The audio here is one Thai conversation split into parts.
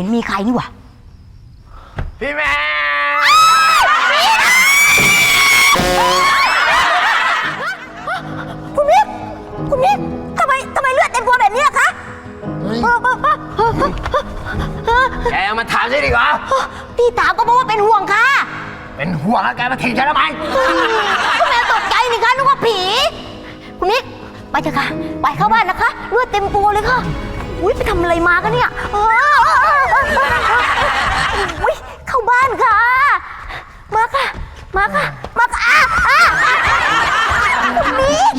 ไม่เห็นมีใครนี่หว่าพี่แม่คุณมิกคุณมิกทำไมทำไมเลือดเต็มตัวแบบนี้ล่ะคะเออเออเออเออเออเออแกเอามาถามฉันดีกว่าพี่ถามก็เพราะว่าเป็นห่วงค่ะเป็นห่วงแล้วแกมาทิ้งฉันทำไมก็แม่ตกใจนี่คะนึกว่าผี คุณมิกไปเถอะค่ะ ไปเข้าบ้านนะคะ เลือดเต็มตัวเลยค่ะ อุ้ยไปทำอะไรมากันเนี่ยเออเออเออเออเอออุ้ยเข้าบ้านค่ะ มาค่ะ มาค่ะ มาค่ะอะอะคุณมิก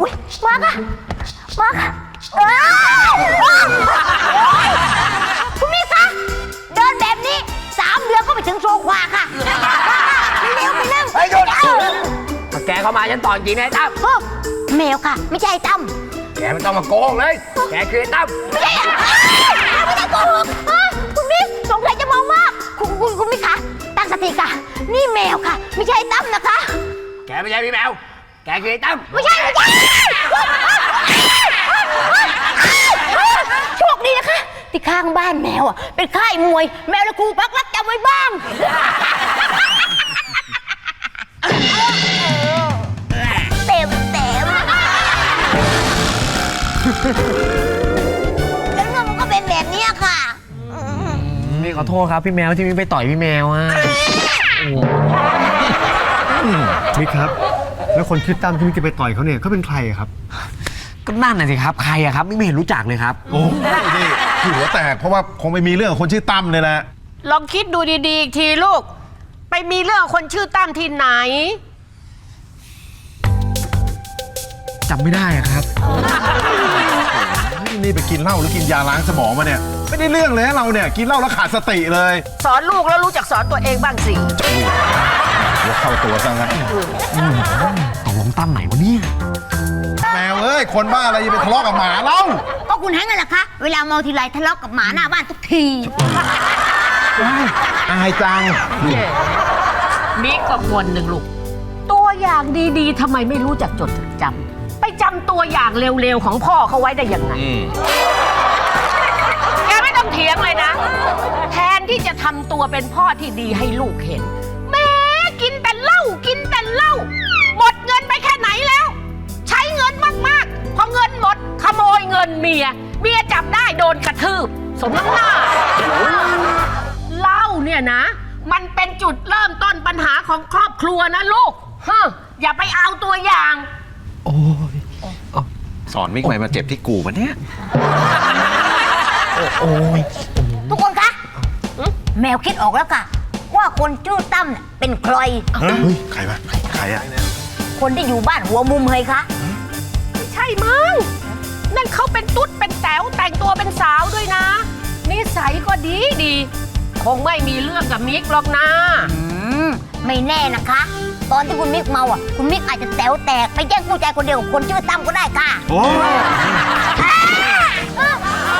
อุ้ยมาค่ะ มาค่ะเอ้ยเอ้ยคุณมิกคะเดินแบบนี้สามเดือนก็ไปถึงโซควาค่ะเร็วไปนั่งเฮ้ยหยุด ถ้าแกเข้ามาฉันต่อยจริงนะไอ้ตั้มเอ้าแมวค่ะ ไม่ใช่ไอ้ตั้ม แกไม่ต้องมาโกงเลย แกคือไอ้ตั้มไม่ใช่อะไม่ได้โกหกอะคุณมิกสงสัยจะมองว่าคุณคุณคุณมิกคะตั้งสติค่ะนี่แมวค่ะ ไม่ใช่ไอ้ตั้มนะคะ แกไม่ใช่พี่แมว แกคือไอ้ตั้มไม่ใช่ไม่ใช่โชคดีนะคะที่ข้างบ้านแมวอะเป็นค่ายมวย แมวและครูพักรักจำไว้บ้าง แล้วเรื่องมันก็เป็นแบบเนี้ยค่ะนี่ขอโทษครับพี่แมวที่มิกไปต่อยพี่แมวอะมิกครับ แล้วคนชื่อตั้มที่มิกจะไปต่อยเขาเนี่ยเขาเป็นใครอะครับ ก็นั่นน่ะสิครับใครอะครับมิกไม่เห็นรู้จักเลยครับ โอ้นี่ที่หัวแตกเพราะว่าคงไปมีเรื่องกับคนชื่อตั้มเลยแหละ ลองคิดดูดีๆอีกทีลูก ไปมีเรื่องกับคนชื่อตั้มที่ไหน จำไม่ได้อะครับ นี่ไปกินเหล้าหรือกินยาล้างสมองมาเนี่ย ไม่ได้เรื่องเลยนะเราเนี่ย กินเหล้าแล้วขาดสติเลยสอนลูกแล้วรู้จักสอนตัวเองบ้างสิหัวเข้าตัวซะงั้นตกลงตั้มไหนวะเนี่ย แมวเอ้ยคนบ้าอะไรจะไปทะเลาะกับหมาเล่าก็คุณแฮงก์นั่นแหละคะเวลาเมาทีไรทะเลาะกับหมาหน้าบ้านทุกที อายจังมิกก็คนหนึ่งลูก ตัวอย่างดีๆทำไมไม่รู้จักจดจำไป จำตัวอย่างเร็วๆของพ่อเขาไว้ได้ยังไงแกไม่ต้องเถียงเลยนะ แทนที่จะทำตัวเป็นพ่อที่ดีให้ลูกเห็นแม้กินแต่เหล้ากินแต่เหล้าหมดเงินไปแค่ไหนแล้ว ใช้เงินมากๆ พอเงินหมดขโมยเงินเมีย เมียจับได้โดนกระทืบ สมน้ำหน้าเหล้าเนี่ยนะ มันเป็นจุดเริ่มต้นปัญหาของครอบครัวนะลูกฮะอย่าไปเอาตัวอย่าง สอนมิกใหม่มาเจ็บที่กูปะเนี่ย ทุกคนคะแมวคิดออกแล้วค่ะ ว่าคนชื่อตั้มเนี่ยเป็นใคร เฮ้ย ใครวะใครอะคนที่อยู่บ้านหัวมุมเลยคะไม่ใช่มั้งนั่นเขาเป็นตุ๊ดเป็นแต๋วแต่งตัวเป็นสาวด้วยนะ นิสัยก็ดีดี คงไม่มีเรื่องกับมิกหรอกนะ อืม ไม่แน่นะคะ ตอนที่คุณมิกเมาอะ คุณมิกอาจจะแต๋วแตกไปแย่งผู้ชายคนเดียวกับคนชื่อตั้มก็ได้ค่ะ โอ้ย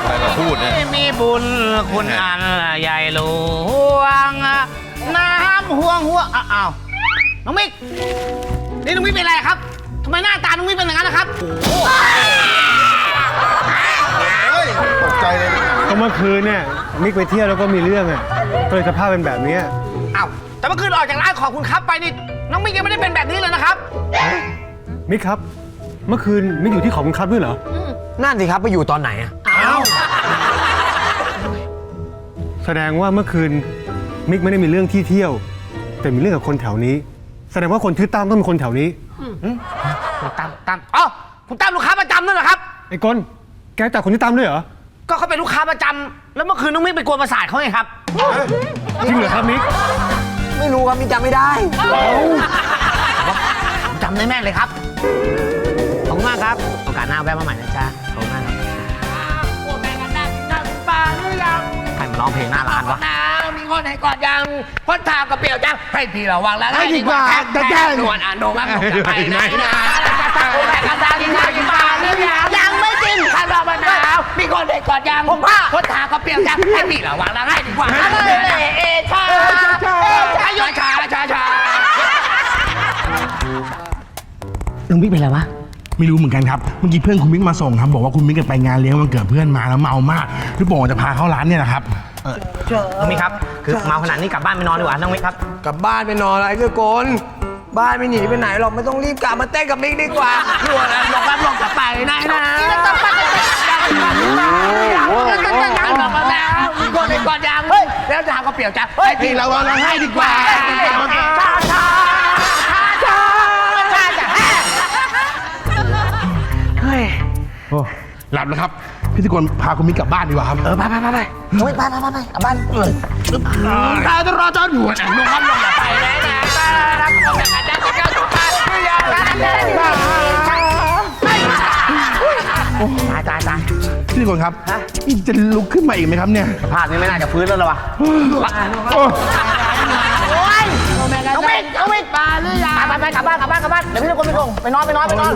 อะไรมาพูดเนี่ย มีบุญคุณอันใหญ่หลวง น้ำห่วงหัวอ้าวน้องมิกนี่น้องมิกเป็นอะไรครับทำไมหน้าตาน้องมิกเป็นอย่างนั้นนะครับเฮ้ยตกใจเลยนะก็เมื่อคืนเนี่ยมิกไปเที่ยวแล้วก็มีเรื่องอะก็เลยสภาพเป็นแบบเนี้ยอ้าวแต่เมื่อคืนออกจากร้านของคุณครับไปนี่ น้องมิกยังไม่ได้เป็นแบบนี้เลยนะครับ มิกครับ เมื่อคืนมิกอยู่ที่ของคุณครับด้วยเหรอ นั่นสิครับไปอยู่ตอนไหนอะแสดงว่าเมื่อคืนมิกไม่ได้มีเรื่องที่เที่ยว แต่มีเรื่องกับคนแถวนี้ แสดงว่าคนชื่อตั้มต้องเป็นคนแถวนี้คุณตั้มตั้มอ๋อคุณตั้มลูกค้าประจำนั่นเหรอครับ ไอ้กนแกจับคนที่ตั้มด้วยเหรอ ก็เขาเป็นลูกค้าประจำแล้วเมื่อคืนน้องมิกไปกวนประสาทเขาไงครับ จริงเหรอครับมิก ไม่รู้ครับมิกจำไม่ได้ผมจำได้แม่นเลยครับขอบคุณมากครับโอกาสหน้าแวะมาใหม่นะจ๊ะขอบคุณมากครับใครมาร้องเพลงหน้าร้านวะน้ามีคนให้กอดยังพ้นทางก็เปลี่ยวจังให้พี่ระวังแล้วให้ดีกว่าจะแจ้งนวลอ่านโนมังไปไหนนะโอ้แม่กันดาดีนะกินปลาหรือยังยังไม่กินข้าวราบนาวมีคนให้กอดยังผมผ้าพ้นทางก็เปลี่ยวจังให้พี่ระวังแล้วให้ดีกว่าเอชาเอชา ชาชาชาลุงมิกเป็นอะไรวะ ไม่รู้เหมือนกันครับ เมื่อกี้เพื่อนคุณมิกมาส่งครับบอกว่าคุณมิกไปงานเลี้ยงวันเกิดเพื่อนมาแล้วเมามากพี่โป่งจะพาเข้าร้านเนี่ยนะครับน้องมิกครับ คือเมาขนาดนี้กลับบ้านไปนอนดีกว่าน้องมิกครับ กลับบ้านไปนอนอะไรเจ้าโกนบ้านไม่หนีไปไหนหรอกไม่ต้องรีบกลับมาเต้นกับมิกดีกว่าชัวร์แล้วหลอกรับหลอกกลับไปนะนะบอกมา แล้วมีคนในก่อนยังแล้วทางก็เปลี่ยวจังให้พี่เราเราให้ดีกว่าชาชาชาชาชาหลับแล้วครับพี่ตะโกนพาคุณมิกกลับบ้านดีกว่าครับเออไปไปไปไปโอ้ยไปไปไปไปกลับบ้านเออตาจะรอจอนหัวหนุ่มครับลงอย่าไปนะนะรักผมแบบนั้นจะก้าวไปอย่ารักเลยตายตายตาย พี่ตะโกนครับนี่จะลุกขึ้นมาอีกไหมครับเนี่ยสภาพนี้ไม่น่าจะฟื้นแล้วหรอวะโอ้เอาไปเอาไปปลาหรือยังไปไปไปกลับบ้านกลับบ้านกลับบ้านเดี๋ยวพี่ตะโกนไปส่งไปนอนไปนอนไปนอน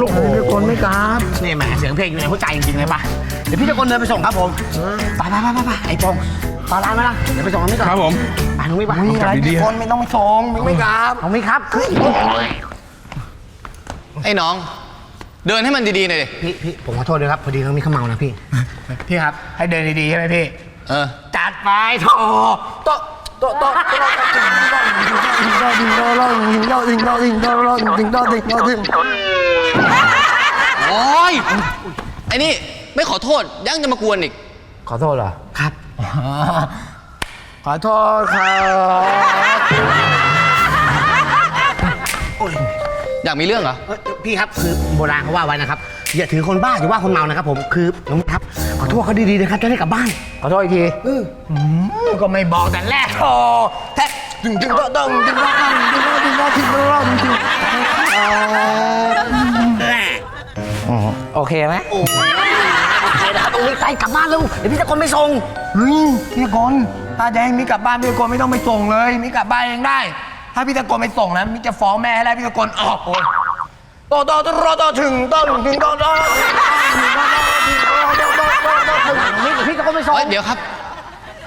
ลูกพี่ตะโกนไม่กลับนี่แหมเสียงเพลงอยู่ในหัวใจจริงๆเลยป่ะเดี๋ยวพี่ตะโกนเดินไปส่งครับผมไปไปไปไปไปไอ้ปงตอนร้านมาละเดี๋ยวไปส่งน้องมิกก่อนครับผมไปน้องมิกไปกลับดีๆคนไม่ต้องไปส่งมิกไม่กลับน้องมิกครับคือไอ้น้อง เดินให้มันดีๆหน่อยดิพี่พี่ผมขอโทษด้วยครับพอดีน้องมิกเขาเมานะพี่ พี่ครับ ให้เดินดีๆใช่ไหมพี่ เออ จัดไปโถโตะโตะโตะโตะโอ้ยไอ้นี่ไม่ขอโทษยังจะมากวนอีก ขอโทษเหรอ ครับ ขอโทษครับ อยากมีเรื่องเหรอ เอ้ยพี่ครับคือโบราณเขาว่าไว้นะครับ อย่าถือคนบ้าอย่าว่าคนเมานะครับผมคือน้องมิกครับขอโทษเขาดีๆนะครับจะได้กลับบ้านขอโทษอีกทีก็ไม่บอกแต่แรกโอ้แท้ดึงดึงโตะดึงดึงโตะดึงดึงโตะดึงโตะดึงโตะดึงดึงโอเคไหมโอเคนะครับน้องมิกไปกลับบ้านเร็วเดี๋ยวพี่ตะโกนไปส่ง เฮ้ยพี่ตะโกนถ้าจะให้มิกกลับบ้านพี่ตะโกนไม่ต้องไปส่งเลยมิกกลับบ้านเองได้ ถ้าพี่ตะโกนไปส่งนะมิกจะฟ้องแม่ให้ได้วพี่ตะโกนออกโอ้ยโตโตโตโตโตถึงโตถึงถึงโตโตมิกเดี๋ยวพี่ตะโกนไปส่งเฮ้ยเดี๋ยวครับ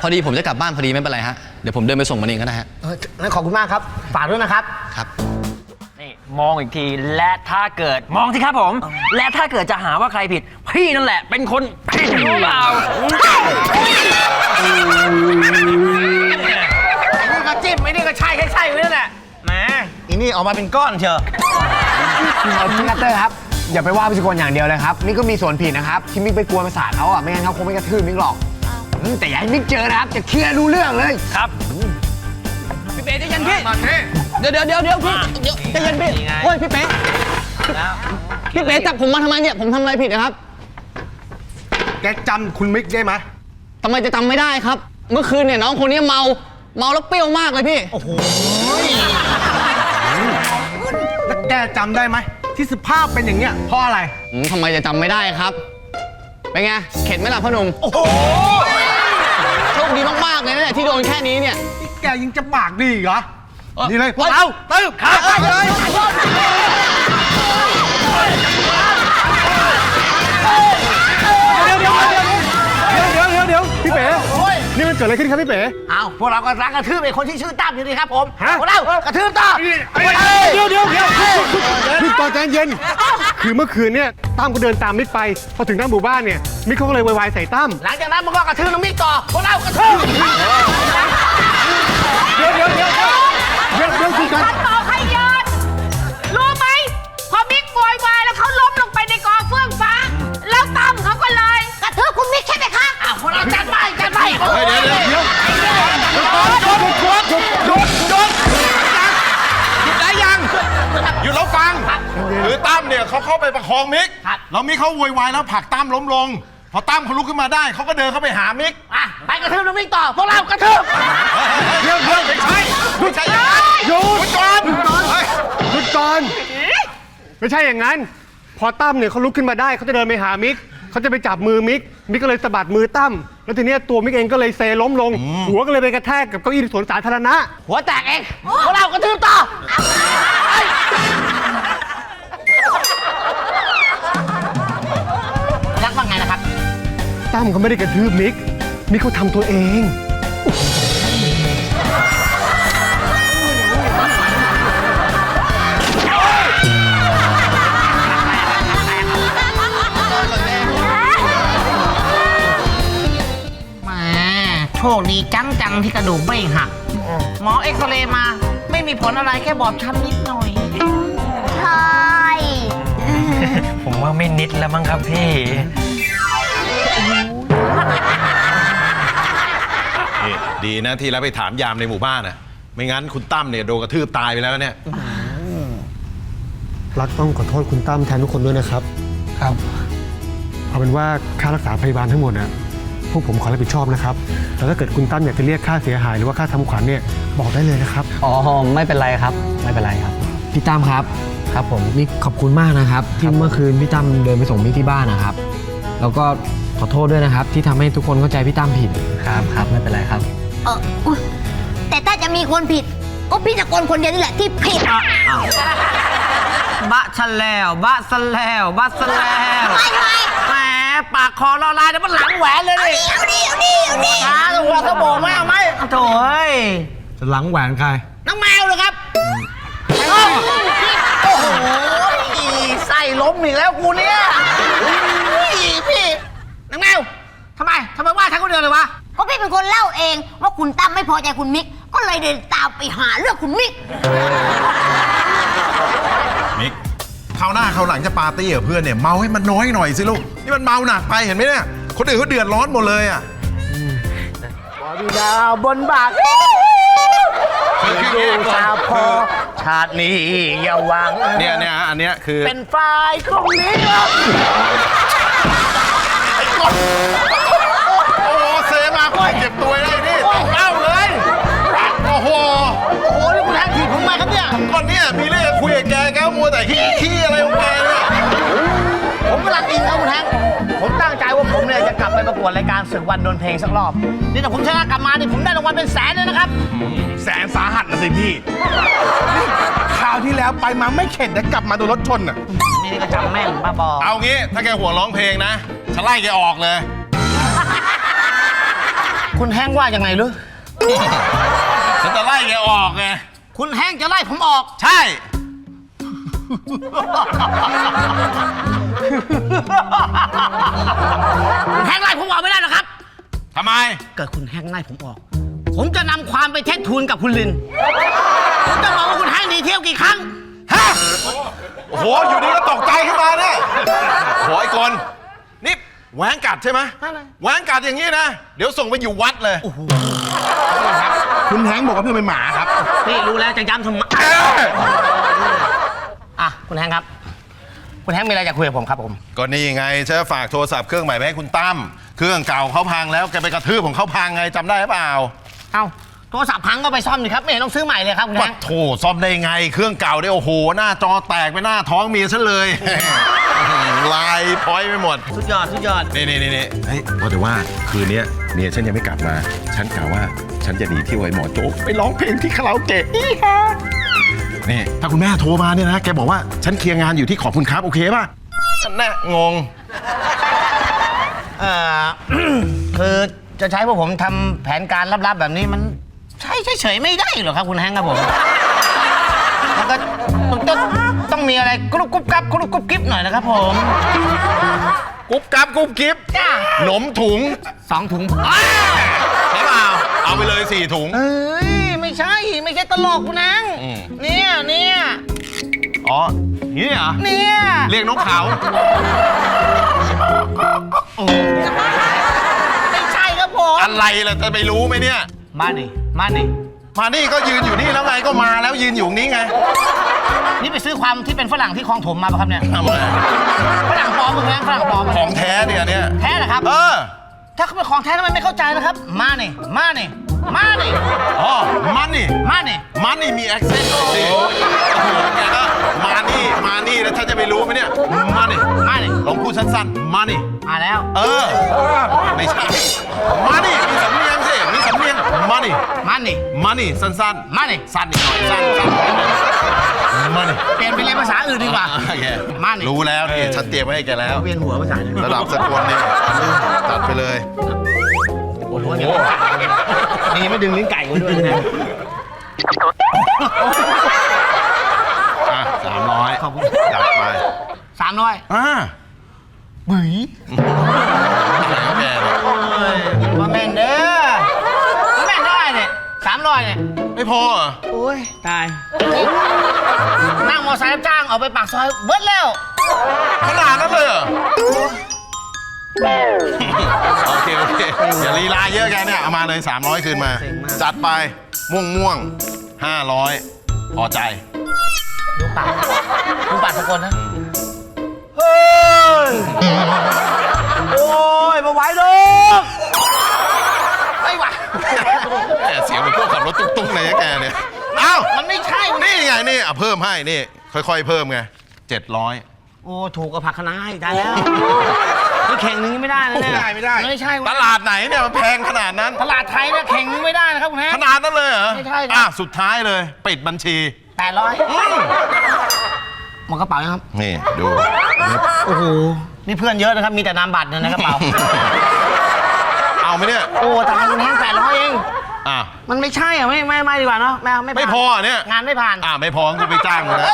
พอดีผมจะกลับบ้านพอดีไม่เป็นไรฮะ เดี๋ยวผมเดินไปส่งมันเองก็ได้ฮะ เอองั้นขอบคุณมากครับ ฝากด้วยนะครับ ครับ นี่มองอีกทีและถ้าเกิดมองสิครับผม และถ้าเกิดจะหาว่าใครผิด พี่นั่นแหละเป็นคนผิดรู้เปล่า อีนี่ออกมาเป็นก้อนเชียวพี่กัตเตอร์ครับ อย่าไปว่าพี่สกลอย่างเดียวเลยครับมิกก็มีส่วนผิดนะครับ ที่มิกไปกลัวประสาทเขาอะ ไม่งั้นเขาคงไม่กระทืบมิกหรอกอืมแต่อย่าให้มิกเจอนะครับ จะเคลียร์รู้เรื่องเลย ครับ พี่เป๊ะใจเย็นพี่ เดี๋ยวเดี๋ยวเดี๋ยวเดี๋ยวพี่เดี๋ยวใจเย็นพี่โอ้ยพี่เป๊ะพี่เป๊ะจับผมมาทำไมเนี่ย ผมทำอะไรผิดนะครับ แกจำคุณมิกได้ไหมทำไมจะจำไม่ได้ครับ เมื่อคืนเนี่ยน้องคนนี้เมา เมาแล้วเปรี้ยวมากเลยพี่แล้ว แกจำได้ไหมที่สภาพเป็นอย่างเงี้ยเพราะอะไร อืมทำไมจะจำไม่ได้ครับ เป็นไง เข็ดไหมล่ะพ่อหนุ่มโอ้โหโชคดีมากๆเลยนะเนี่ยที่โดนแค่นี้เนี่ย นี่แกยังจะปากดีอีกเหรอนี่เลยพวกเฮ้ยเราตึ๊บครับเลยเดี๋ยวเดี๋ยวเดี๋ยวเดี๋ยวเดี๋ยวเดี๋ยวพี่เป๋ นี่มันเกิดอะไรขึ้นครับพี่เป๋ เอาพวกเราก็รักกระทืบไอ้คนที่ชื่อตั้มอยู่นี่ครับผมฮะ พวกเรากระทืบต่อเดี๋ยวเดี๋ยวเดี๋ยวพี่ก่อนใจเย็น คือเมื่อคืนเนี่ยตั้มก็เดินตามมิกไป พอถึงหน้าหมู่บ้านเนี่ยมิกเขาก็เลยโวยวายใส่ตั้มหลังจากนั้นมันก็กระทืบน้องมิกต่อพวกเรากระทืบเดี๋ยวเดี๋ยวเดี๋ยวเดี๋ยวเดี๋ยวคุยกันฉันบอกให้ยืนรู้ไหม พอบิ๊กโวยวายแล้วเขาล้มลงไปในกองเฟื่องฟ้า แล้วตั้มเขาก็เลย กระทืบคุณมิกใช่ไหมคะอ้าวพวกเราจั ดไปจัดไปเฮ้ยเดี๋ยวเดี๋ยวเดี๋ยวได้ยังหยุดแล้วฟัง คือตั้มเนี่ยเขาเข้าไปประคองมิกแล้วมิกเขาโวยวายแล้วผลักตั้มล้มลง พอตั้มเขาลุกขึ้นมาได้เขาก็เดินเข้าไปหามิกอะไปกระทืบน้องมิกต่อพวกเรากระทืบเดี๋ยวเดี๋ยวไม่ใช่ไม่ใช่อย่างนั้นหยุดหยุดก่อนเฮ้ยหยุดก่อน ไม่ใช่อย่างนั้น พอตั้มเนี่ยเขาลุกขึ้นมาได้เขาจะเดินไปหามิกเขาจะไปจับมือมิกมิกก็เลยสะบัดมือตั้ม แล้วทีเนี้ยตัวมิกเองก็เลยเซล้มลง หัวก็เลยไปกระแทกกับเก้าอี้ในสวนสาธารณะ หัวแตกเองพวกเรากระทืบต่อ รักว่าไงนะครับ ตั้มเขาไม่ได้กระทืบมิก มิกเขาทำตัวเอง โชคดีจังจังๆที่กระดูกไม่หัก หมอเอ็กซเรย์มา ไม่มีผลอะไรแค่บอบช้ำนิดหน่อยใช่ผมว่าไม่นิดแล้วมั้งครับพี่ นี่ดีนะที่แล้วไปถามยามในหมู่บ้านน่ะไม่งั้นคุณตั้มเนี่ยโดนกระทืบตายไปแล้วเนี่ย รักต้องขอโทษคุณตั้มแทนทุกคนด้วยนะครับ ครับ เอาเป็นว่าค่ารักษาพยาบาลทั้งหมดนะ พวกผมขอรับผิดชอบนะครับแต่ถ้าเกิดคุณตั้มอยากจะเรียกค่าเสียหายหรือว่าค่าทำขวัญเนี่ยบอกได้เลยนะครับ อ๋อไม่เป็นไรครับ ไม่เป็นไรครับ พี่ตั้มครับ ครับผมมิกขอบคุณมากนะครับ ที่เมื่อคืนพี่ตั้มเดินไปส่งมิกที่บ้านนะครับ แล้วก็ขอโทษด้วยนะครับ ที่ทำให้ทุกคนเข้าใจพี่ตั้มผิดครับครับไม่เป็นไรครับ เอออุ๊ยแต่ถ้าจะมีคนผิด ก็พี่ตะโกนคนเดียวนี่แหละที่ผิดบะชันแล้วบะสันแล้วบะสันแล้วไปไปแหม ปากคอละลายเดี๋ยวมันหลังแหวนเลยดิเอาดิเอาดิเอาดิตาตัวสบู่ไหมเอาไหมโถ่เอ้ยจะหลังแหวนใคร น้องแมวเหรอครับเอ้าโอ้โหไส้ล้มอีกแล้วกูเนี่ยอุ๊ยพี่น้องแมวทำไมทำไมว่าฉันคนเดียวเลยวะ ก็พี่เป็นคนเล่าเองว่าคุณตั้มไม่พอใจคุณมิก ก็เลยเดินตามไปหาเรื่องคุณมิกมิก คราวหน้าคราวหลังจะปาร์ตี้กับเพื่อนเนี่ยเมาให้มันน้อยหน่อยสิลูกนี่มันเมาหนักไปเห็นไหมเนี่ยคนอื่นเขาเดือดร้อนหมดเลยอะดาวบนบากดูชาวพอชาตินี้อย่าหวัง เนี่ยเนี่ยอันเนี้ยคือเป็นฝ่ายของนี้ครับโอ้โหเซมาก็เจ็บตัวได้นี่ต เนี่ยจะกลับไปประกวดรายการศึกวันดนเพลงสักรอบ นี่แต่ผมชนะกลับมานี่ผมได้รางวัลเป็นแสนเลยนะครับ แสนสาหัสนะสิพี่นี่คราวที่แล้วไปมาไม่เข็ดแต่กลับมาโดนรถชนอะ นี่ก็จำแม่นป้าบอเอางี้ถ้าแกห่วงร้องเพลงนะฉันไล่แกออกเลย คุณแห้งว่ายังไงหรือฉันจะไล่แกออกไงคุณแห้งจะไล่ผมออก ใช่คุณ แห้งไล่ผมออกไม่ได้หรอกครับ ทำไม เกิดคุณแห้งไล่ผมออก ผมจะนำความไปเท็จทูลกับคุณลิน ผมจะบอกว่าคุณแห้งหนีเที่ยวกี่ครั้ง ฮะ โอ้โห อยู่ดีก็ตกใจขึ้นมาเนี่ยโอ้ยกนนี่แหวงกัดใช่ไหมแหวงกัดอย่างนี้นะ เดี๋ยวส่งไปอยู่วัดเลย คุณแฮงค์บอกว่าเพื่อนเป็นหมาครับ นี่รู้แล้วจะย้ำทำไมเอ้ยอะ คุณแห้งครับ คุณแห้งมีอะไรจะคุยกับผมครับผม ก็นี่ไงฉันฝากโทรศัพท์เครื่องใหม่ไปให้คุณตั้มเครื่องเก่าเขาพังแล้วแกไปกระทืบของเขาพังไงจำได้หรือเปล่าเอ้าโทรศัพท์พังก็ไปซ่อมดิครับไม่เห็นต้องซื้อใหม่เลยครับคุณปัแห้ดงโถซ่อมได้ไง เครื่องเก่าเนี่ยโอ้โห หน้าจอแตกไปหน้าท้องเมียฉันเลย ลายพร้อยไปหมด สุดยอดสุดยอด นี่นี่นี่นี่เฮ้ยว่าแต่ว่าคืนเนี้ยเมียฉันยังไม่กลับมา ฉันกล่าวว่าฉันจะหนีเที่ยวไอ้หมอโจ๊กไปร้องเพลงที่คาราโอเกะอีฮะ นี่ถ้าคุณแม่โทรมาเนี่ยนะ แกบอกว่าฉันเคลียร์งานอยู่ที่ขอบคุณครับโอเคป่ะ ฉันแน่งง เอ่อ คือจะใช้พวกผมทำแผนการลับๆแบบนี้มันใช้เฉยๆไม่ได้หรอกครับคุณแฮงค์ครับผมแล้วก็ต้องต้องมีอะไรกรุบกรุบกรับกรุบกรุบกริบหน่อยนะครับผมกุ๊บกับกุ๊บกิ๊บจ้าหนมถุงสองถุงใช่เปล่าเอาไปเลยสี่ถุง เอ้ย ไม่ใช่ ไม่ใช่ตลกคุณแฮงค์อืม เนี่ยเนี่ยอ๋อนี่เหรอ เนี่ยเรียกนกเขาไม่ใช่ครับผมอะไรล่ะจะไปรู้ไหมเนี่ย มาดิมาดิมานี่ก็ยืนอยู่นี่แล้วไงก็มาแล้วยืนอยู่นี้ไงนี่ไปซื้อความที่เป็นฝรั่งที่คลองถมมาปะครับเนี่ยทำไมฝรั่งปลอมคุณแฮงค์ฝรั่งปลอมของแท้เนี่ยเนี่ยแท้เหรอครับ เออถ้าเขาเป็นของแท้ทำไมไม่เข้าใจนะครับ มานี่มานี่ มานี่อ๋อ มันนี่มานี่มันนี่มีแอคเซนต์สิโอ้โหแกก็มานี่ มานี่แล้วฉันจะไปรู้ไหมเนี่ยมานี่มานี่ลองพูดสั้นๆมานี่ มาแล้ว เออ ไม่ใช่มานี่ มีสำเนียงสิ มีสำเนียงมานี่มานี่มานี่สั้นๆมานี่สั้นอีกหน่อยสั้นสั้นมานี่เปลี่ยนไปเรียนภาษาอื่นดีกว่า โอเคมานี่รู้แล้วนี่ฉันเตรียมไว้ให้แกแล้ว เวียนหัวภาษาอื่น ระดับสกลเนี่ยจัดไปเลย โอ้โหนี่ไม่ดึงลิ้นไก่ไว้ด้วยนะอะสามร้อยขอบคุณจัดไปสามร้อยอ่าบุ๋ยไหนของแกเนี่ยว่าแม่นเด้อร้อยเนี่ย ไม่พอเหรอโอ้ย ตาย นั่งมอไซค์รับจ้างออกไปปากซอยเบิดแล้ว ขนาดนั้นเลยเหรอ โอเค โอเค อย่าลีลาเยอะแกเนี่ย เอามาเลย 300 คืนมา จัดไป ม่วงม่วง500พอใจ ดูปากดูปากสกลนะ เฮ้ย โอ้ยมาไหวลูกไม่ไหวแหมเสียงเหมันพวกขับรถตุ๊กๆเลยนะแกเนี่ยเอ้ามันไม่ใช่ นี่ไง นี่อะเพิ่มให้ นี่ ค่อย ๆ เพิ่มไง700โอ้ ถูกกับผักคะน้าอีกได้แล้ว นี่แข่งนึงไม่ได้นะเนี่ยไม่ได้ไม่ได้ ไม่ใช่ตลาดไหนเนี่ยมันแพงขนาดนั้น ตลาดไทยเนี่ยแข่งนึงไม่ได้นะครับคุณแฮขนาดนั้นเลยเหรอไม่ใช่ครับ อะสุดท้ายเลย ปิดบัญชี แปดร้อยหมดกระเป๋ายังครับ นี่ดู โอ้โห นี่เพื่อนเยอะนะครับ มีแต่นามบัตรเนี่ยในกระเป๋า เอาไหมเนี่ย โอ้แต่คุณแฮงแปดร้อยเอง อะ มันไม่ใช่อะไม่ไม่ไม่ดีกว่าเนาะไม่เอาไม่ผ่านไม่พอเนี่ย งานไม่ผ่าน อะไม่พอกูไปจ้างมึงนะแ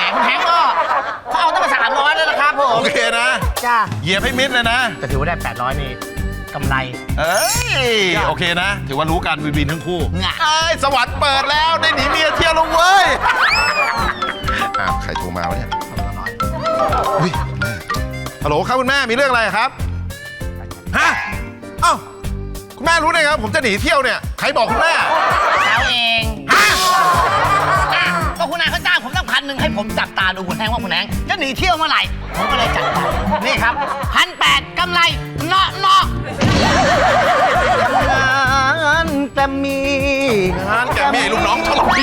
หมคุณแฮงก็เขาเอาตั้งแต่สามร้อยแล้วนะครับผมโอเคนะ จ้าเหยียบให้มิดเลยนะ แต่ถือว่าได้แปดร้อยนี่กำไร เอ้ย โอเคนะ ถือว่ารู้กันวินวินทั้งคู่งะเอ้ย สวรรค์เปิดแล้ว ได้หนีเมียเที่ยวแล้วเว้ย อ้าวใครโทรมาวะเนี่ยอุ้ยคุณแม่ฮัลโหลครับคุณแม่มีเรื่องอะไรครับ ฮะ เอ้า คุณแม่รู้ได้ไงครับ ผมจะหนีเที่ยวเนี่ย ใครบอกคุณแม่แล้วเองฮะอะก็คุณนายเขาจ้างผมตั้งพั นหนึ่งให้ผมจับตาดูคุณแฮงว่าคุณแฮงจะหนีเที่ยวเมื่อไหร่ผมก็เลยจัดนี่ครับพันแปดกำไรเนาะเนาะงานแต่มี งานแต่มีลูกน้องฉลองปี